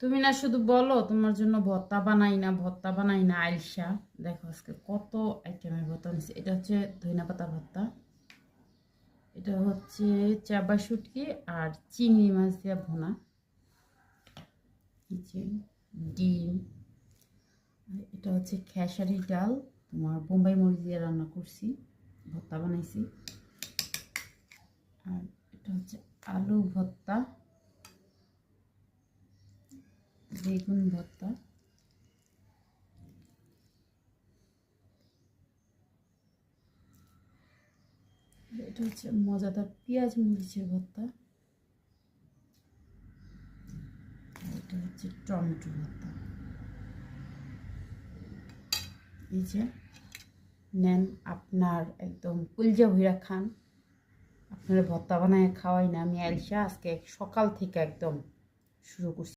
তুমি না শুধু বলো, তোমার জন্য ভর্তা বানাই না, ভর্তা বানাই না আইলসা দেখো আজকে কত আইটেমের ভর্তা নিচ্ছে এটা হচ্ছে ধনিয়া পাতা ভর্তা। এটা হচ্ছে চাবা শুটকি আর চিংড়ি মাছ দিয়ে ভোনা। ডিম। এটা হচ্ছে খেসারি ডাল। তোমার বোম্বাই মরিচ দিয়ে রান্না করছি, ভর্তা বানাইছি। আর এটা হচ্ছে আলু ভর্তা। বেগুন ভর্তা। এটা হচ্ছে মজাদার পেঁয়াজ মরিচের ভর্তা। এটা হচ্ছে টমেটো ভর্তা। এই যে নেন আপনার একদম কুলজা ভুইরা খান। আপনার ভর্তা বানায় খাওয়াই না। আমি আলসা আজকে সকাল থেকে একদম শুরু করছি।